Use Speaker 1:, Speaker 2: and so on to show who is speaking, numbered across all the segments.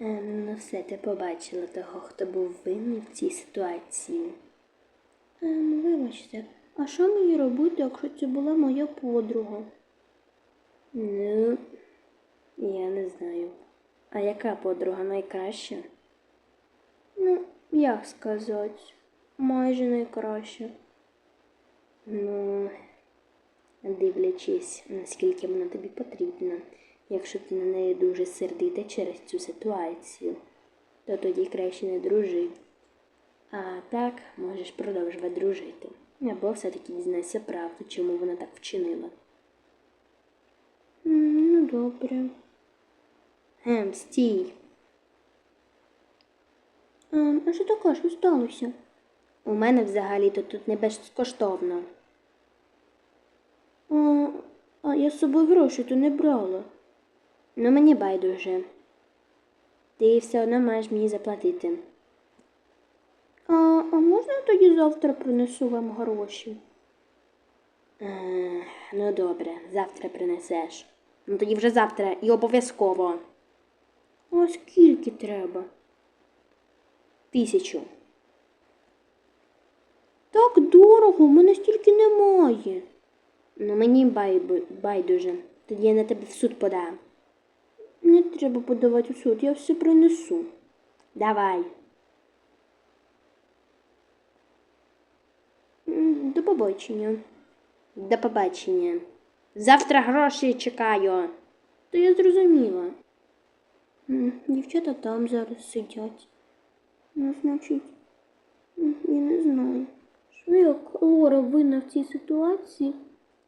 Speaker 1: Ем, ну все, ти побачила того, хто був винний в цій ситуації. Ем, вибачте, а що мені робити, якщо це була моя подруга? Ну, я не знаю. А яка подруга найкраща? Ну, як сказати, майже найкраща. Ну, дивлячись, наскільки вона тобі потрібна. Якщо ти на неї дуже сердита через цю ситуацію, то тоді краще не дружи. А так можеш продовжувати дружити. Або все-таки дізнайся правду, чому вона так вчинила. Ну, добре. Ем, стій. Ем, а що таке, що сталося? У мене взагалі-то тут не безкоштовно. А, а я з собою гроші то не брала. Ну мені байдуже. Ти все одно маєш мені заплатити. А, а можна тоді завтра принесу вам гроші? Е, ну добре, завтра принесеш. Ну тоді вже завтра і обов'язково. А скільки треба? Тисячу. Так дорого, в мене стільки немає. Ну мені бай- байдуже. Тоді я на тебе в суд подам. Треба подавати у суд, я все принесу. Давай. До побачення. До побачення. Завтра гроші чекаю. Та я зрозуміла. Дівчата там зараз сидять. Ну, значить, я не знаю. Що як Лора винна в цій ситуації,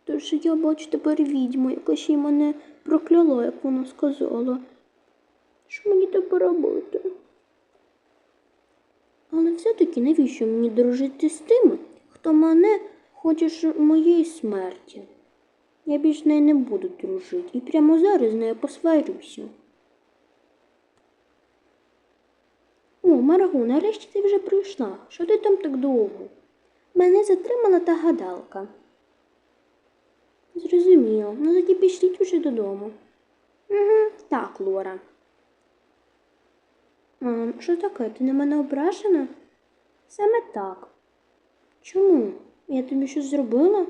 Speaker 1: то що я бачу тепер відьму, яка ще й мене прокляла, як вона сказала. Що мені тепер робити? Але все-таки навіщо мені дружити з тими, хто мене хоче моєї смерті? Я більш з нею не буду дружити і прямо зараз з нею посварюся. О, Марго, нарешті ти вже прийшла. Що ти там так довго? Мене затримала та гадалка. Зрозуміло. Ну тоді пішліть уже додому. Угу, так, Лора. А, що таке? Ти на мене ображена? Саме так. Чому? Я тобі щось зробила?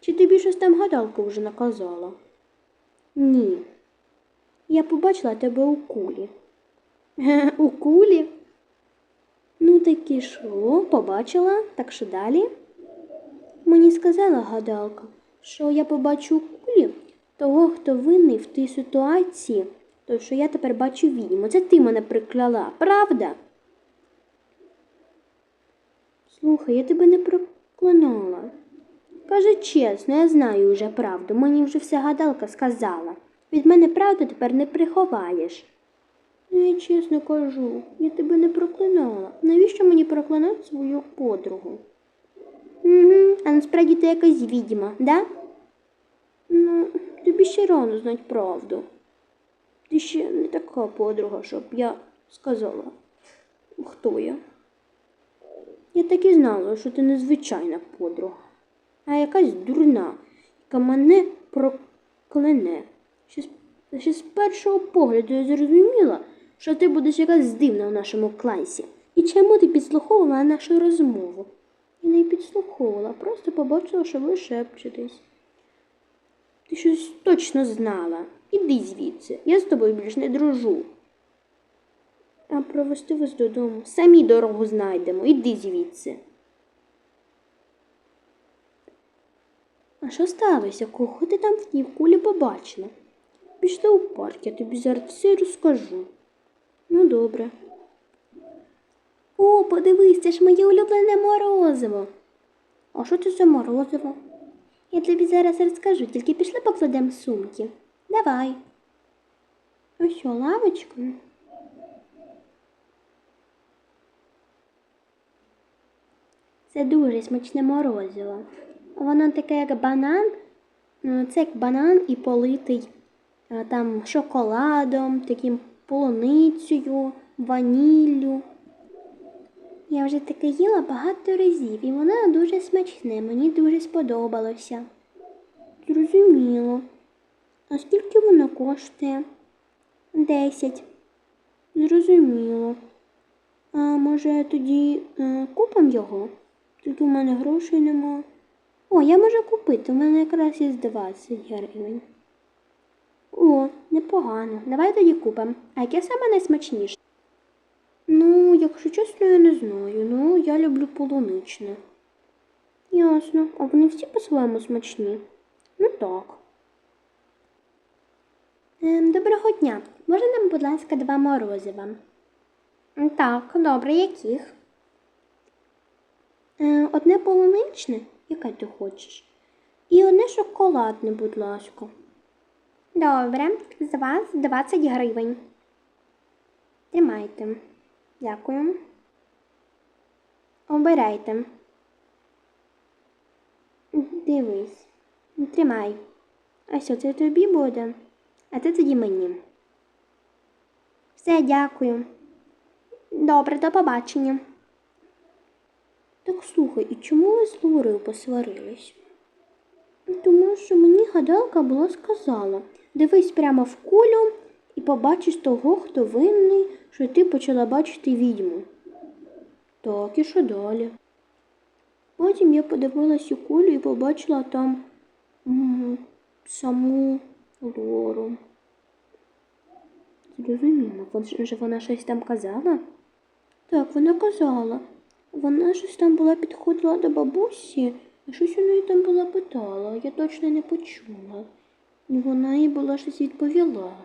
Speaker 1: Чи тобі щось там гадалка вже наказала? Ні. Я побачила тебе у кулі. У кулі? Ну таки що, побачила, так що далі? Мені сказала гадалка, що я побачу у кулі того, хто винний в тій ситуації, то що я тепер бачу відьму. Це ти мене прикляла, правда? Слухай, я тебе не проклинала. Кажи чесно, я знаю вже правду. Мені вже вся гадалка сказала. Від мене правду тепер не приховаєш. Ну, я чесно кажу, я тебе не проклинала. Навіщо мені проклинати свою подругу? Угу, а насправді ти якась відьма, да? Ну, тобі ще рано знати правду. Ти ще не така подруга, щоб я сказала, хто я. Я так і знала, що ти незвичайна подруга, а якась дурна, яка мене прокляне. Ще з, ще з першого погляду я зрозуміла, що ти будеш якась дивна в нашому класі. І чому ти підслуховувала нашу розмову? Я не підслуховувала, просто побачила, що ви шепчетесь. Ти щось точно знала. Іди звідси, я з тобою більш не дружу. А провести вас додому. Самі дорогу знайдемо. Іди звідси. А що сталося? Кого ти там в тій кулі побачила? Пішли у парк, я тобі зараз все розкажу. Ну, добре. О, подивись, це ж моє улюблене морозиво. А що це за морозиво? Я тобі зараз розкажу, тільки пішли покладемо сумки. Давай. Ось що, лавочка. Це дуже смачне морозиво. Воно таке, як банан. Ну, Це як банан і политий там шоколадом, таким полуницею, ваніллю. Я вже таке їла багато разів, і воно дуже смачне, мені дуже сподобалося. Зрозуміло. А скільки воно коштує? Десять. Зрозуміло. А може тоді е, купимо його? Тільки в мене грошей нема. О, я можу купити, у мене якраз є 20 гривень. О, непогано. Давай тоді купимо. А яке саме найсмачніше? Ну, якщо чесно, я не знаю. Ну, я люблю полуничне. Ясно. А вони всі по-своєму смачні? Ну так. Ем, доброго дня. Можна нам, будь ласка, два морозива? Так, добре, яких? Е, одне полуничне, яке ти хочеш. І одне шоколадне, будь ласка. Добре, з вас 20 гривень. Тримайте. Дякую. Обирайте. Дивись. Тримай. А що це тобі буде? А це тоді мені. Все, дякую. Добре, до побачення. Так слухай, і чому ви з Лорою посварились? Тому що мені гадалка була сказала, дивись прямо в кулю і побачиш того, хто винний, що ти почала бачити відьму. Так, і що далі? Потім я подивилась у кулю і побачила там саму Лору. Зрозуміло, ж вона щось там казала? Так, вона казала. Вона щось там була підходила до бабусі, а щось у неї там була питала, я точно не почула. І вона їй була щось відповіла.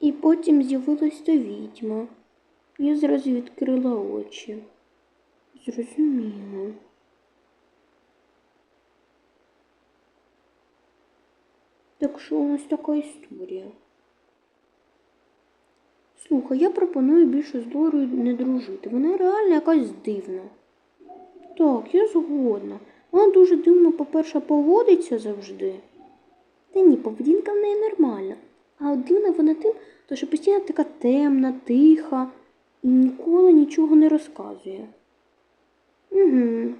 Speaker 1: І потім з'явилась та відьма. Я зразу відкрила очі. Зрозуміло. Так що у нас така історія. Слухай, я пропоную більше з Лорою не дружити. Вона реально якась дивна. Так, я згодна. Вона дуже дивно, по-перше, поводиться завжди. Та ні, поведінка в неї нормальна. А от дивна вона тим, то що постійно така темна, тиха і ніколи нічого не розказує. Угу,